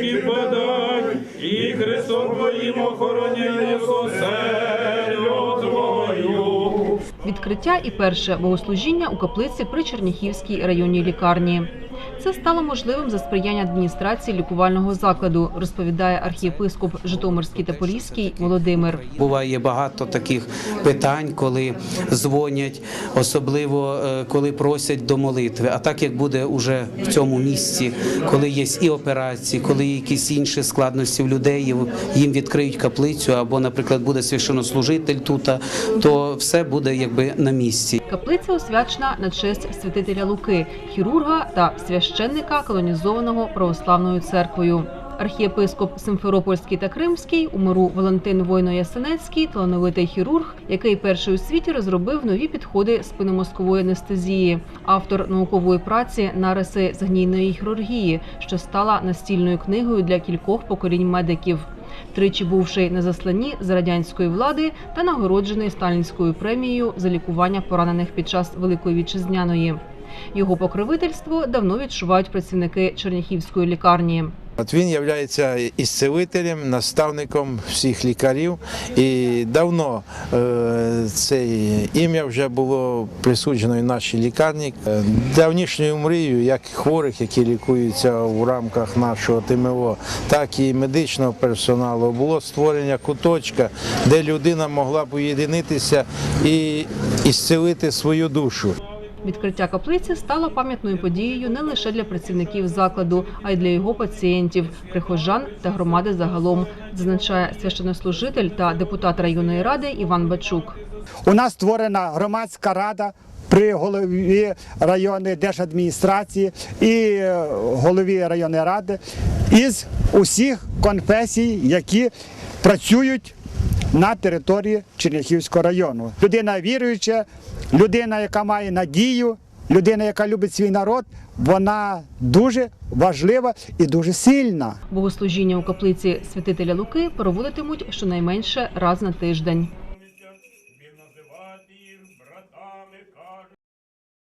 грішників подай, і Христом Твоїм охороняє оселю Твою. Відкриття і перше богослужіння у каплиці при Черніхівській районній лікарні. Це стало можливим за сприяння адміністрації лікувального закладу, розповідає архієпископ Житомирський та Поліський Володимир. Буває багато таких питань, коли дзвонять, особливо е, коли просять до молитви. А так як буде уже в цьому місці, коли є і операції, коли є якісь інші складності в людей, їм відкриють каплицю, або, наприклад, буде священнослужитель тут, то все буде якби на місці. Каплиця освячена на честь святителя Луки, хірурга та священника колонізованого православною церквою. Архієпископ Симферопольський та Кримський у миру Валентин Войно-Ясенецький, талановитий хірург, який перший у світі розробив нові підходи спинномозкової анестезії, автор наукової праці нариси згнійної хірургії, що стала настільною книгою для кількох поколінь медиків. Тричі бувши на засланні з радянської влади та нагороджений сталінською премією за лікування поранених під час Великої вітчизняної. Його покровительство давно відчувають працівники Черняхівської лікарні. От він є ісцелителем, наставником всіх лікарів. І давно е, це ім'я вже було присуджено і нашій лікарні. Е, Давнішньою мрією, як хворих, які лікуються в рамках нашого ТМО, так і медичного персоналу, було створення куточка, де людина могла б уєдинитися і ісцелити свою душу. Відкриття каплиці стало пам'ятною подією не лише для працівників закладу, а й для його пацієнтів, прихожан та громади загалом, зазначає священнослужитель та депутат районної ради Іван Бачук. У нас створена громадська рада при голові районної держадміністрації і е, голові районної ради із усіх конфесій, які працюють на території Черняхівського району. Людина віруюча, людина, яка має надію, людина, яка любить свій народ, вона дуже важлива і дуже сильна. Богослужіння у каплиці святителя Луки проводитимуть щонайменше раз на тиждень.